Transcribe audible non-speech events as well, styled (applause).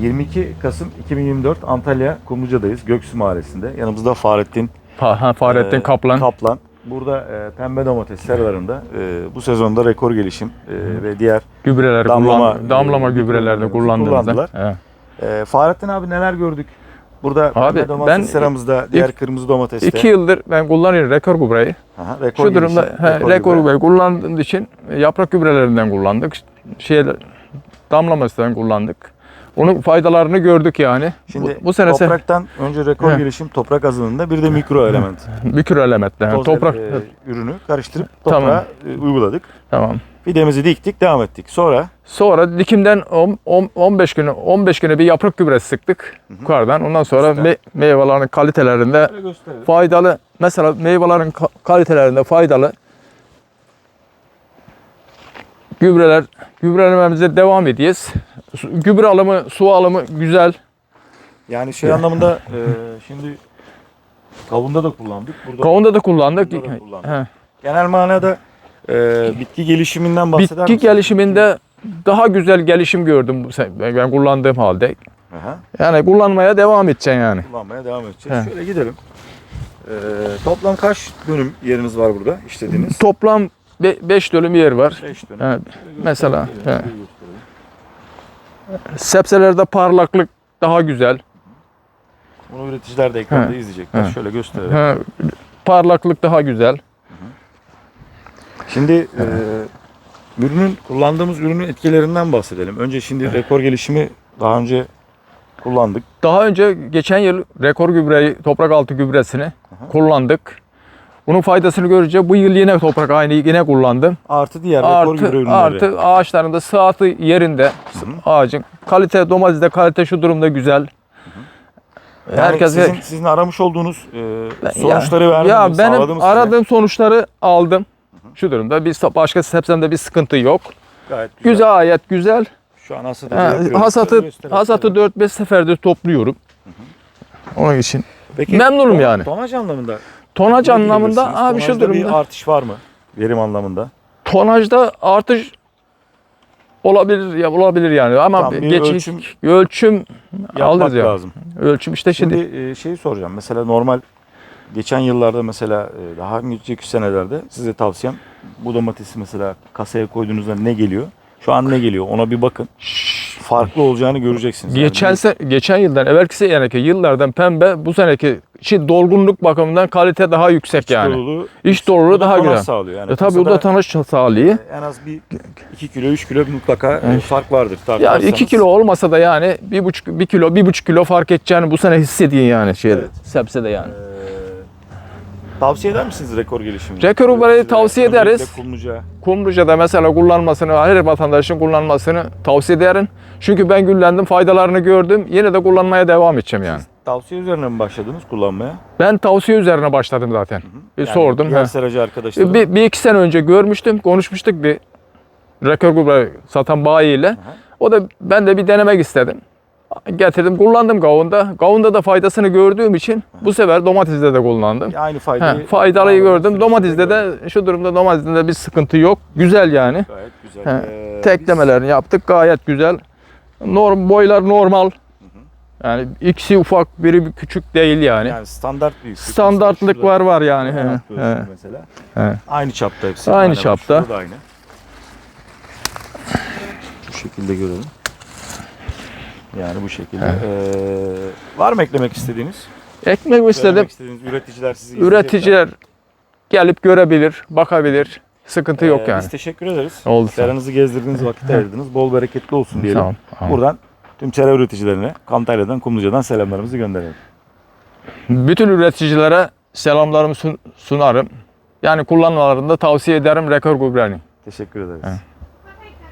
22 Kasım 2024 Antalya Kumluca'dayız. Göksu Mahallesi'nde. Yanımızda Fahrettin Fa- ha, Fahrettin e, Kaplan. Kaplan. Burada e, pembe domates seralarında e, bu sezonda rekor gelişim e, ve diğer gübreleri damlama, kullan, damlama e, gübrelerde kullandılar. Evet. e, Fahrettin abi neler gördük? Burada Abi, pembe domates ben seramızda, diğer kırmızı domateste. İki yıldır ben kullanıyorum rekor gübreyi. Aha, rekor Şu durumda gelişim, he, rekor gübre. gübreyi kullandığım için e, yaprak gübrelerinden kullandık. Şeyler, damlamasından kullandık. Onun faydalarını gördük yani. Şimdi bu, bu sene se- topraktan önce rekor He. gelişim toprak azalığında bir de mikro element. mikro elementler. yani toz toprak e, ürünü karıştırıp Tamam. toprağa e, uyguladık. tamam. Fidemizi diktik, devam ettik. Sonra Sonra dikimden on- on- 15 günü 15 güne bir yaprak gübresi sıktık yukarıdan. Ondan sonra me- meyvelerin kalitelerinde faydalı mesela meyvelerin ka- kalitelerinde faydalı gübreler gübrelememize devam ediyoruz. Su- Gübre alımı, su alımı güzel. yani şey anlamında (laughs) e, şimdi kavunda da kullandık. Burada Kavunda da kullandık. Burada da kullandık. He. genel manada e, bitki gelişiminden bahseder Bitki misin? gelişiminde daha güzel gelişim gördüm bu se- ben kullandığım halde. Aha, Yani kullanmaya devam edeceksin yani. kullanmaya devam edeceğiz. He. Şöyle gidelim. E, toplam kaç dönüm yeriniz var burada işlediğiniz? Toplam 5 dönüm yer var. 5 dönüm. Evet. Mesela, he. Sebzelerde parlaklık daha güzel. Bunu üreticiler de ekranda He. izleyecekler. He. Şöyle gösterelim. Ha, parlaklık daha güzel. Şimdi e, ürünün kullandığımız ürünün etkilerinden bahsedelim. Önce şimdi rekor gelişimi daha önce kullandık. Daha önce geçen yıl rekor gübreyi, toprak altı gübresini kullandık. Bunun faydasını görünce bu yıl yine toprak aynı yine kullandım. Artı diğer rekor Artı, ürünleri. artı ağaçların da sıhhatı yerinde. Ağacın kalite domatesde kalite şu durumda güzel. Yani Herkes sizin, sizin aramış olduğunuz e, sonuçları ya, verdi ya mi? benim mı size? aradığım sonuçları aldım. Şu durumda bir başka sebzemde bir sıkıntı yok. Gayet güzel. Güzel ayet güzel. Şu an hasatı Ha, yapıyoruz. hasatı hasatı 4-5 seferde topluyorum. Onun için Peki, memnunum yani. Tonaj anlamında. Tonaj ne anlamında abi şu durumda bir artış var mı? Verim anlamında. tonajda artış olabilir ya olabilir yani ama Tamam, bir geçiş ölçüm ölçüm, alırız ya. lazım. Ölçüm işte şimdi, Şimdi e, şeyi soracağım. Mesela normal geçen yıllarda mesela e, daha önceki senelerde size tavsiyem bu domatesi mesela kasaya koyduğunuzda ne geliyor? Şu an ne geliyor? Ona bir bakın. Farklı olacağını göreceksiniz. Yani geçen se, geçen yıldan evvelki seneki yıllardan pembe bu seneki şey dolgunluk bakımından kalite daha yüksek yani. doluluğu, İç doluluğu daha güzel. sağlıyor. Yani E tabii o da tanış sağlıyor. e, en az bir 2 kilo 3 kilo mutlaka e, Evet. fark vardır. Ya tartarsanız. 2 kilo olmasa da yani bir buçuk bir kilo bir buçuk kilo fark edeceğini bu sene hissediyorsun yani şeyde Evet. sebzede yani. E, tavsiye eder misiniz rekor gelişimini? Rekor Üreticilere, tavsiye ederiz. Kumluca. Kumluca'da mesela kullanmasını, her vatandaşın kullanmasını tavsiye ederim. Çünkü ben güllendim, faydalarını gördüm. Yine de kullanmaya devam edeceğim yani. Tavsiye üzerine mi başladınız kullanmaya? Ben tavsiye üzerine başladım zaten. Bir Yani sordum. Diğer seracı arkadaşlarım. Bir, bir iki sene önce görmüştüm, konuşmuştuk bir rekor gübre satan bayiyle. O da ben de bir denemek istedim. Getirdim, kullandım kavunda. Kavunda da faydasını gördüğüm için bu sefer domatesde de kullandım. Aynı faydayı faydalıyı gördüm. Domatesde de şu durumda domatesde de bir sıkıntı yok. Güzel yani. Gayet güzel. Ha, Ee, Teklemelerini yaptık gayet güzel. Norm boylar normal. Yani ikisi ufak, biri bir küçük değil yani. yani standart büyüklük. Standartlık var var yani. He, mesela. he. Aynı çapta hepsi. Aynı Aynen çapta. şurada da aynı. Bu şekilde görelim. Yani bu şekilde. Ee, var mı eklemek istediğiniz? Ekmek istedim. Söylemek istediğiniz üreticiler sizi izleyecekler. Üreticiler gelip görebilir, bakabilir. Sıkıntı yok Ee, yani. Biz teşekkür ederiz. Oldu. Sağ ol. Seranızı gezdirdiniz, vakit ayırdınız. Bol bereketli olsun diyelim. Sağ ol. Sağ ol. Buradan tüm çere üreticilerine Kantalya'dan, Kumluca'dan selamlarımızı gönderelim. Bütün üreticilere selamlarımı sun- sunarım. Yani kullanmalarını da tavsiye ederim rekor gübrenin. Teşekkür ederiz. He.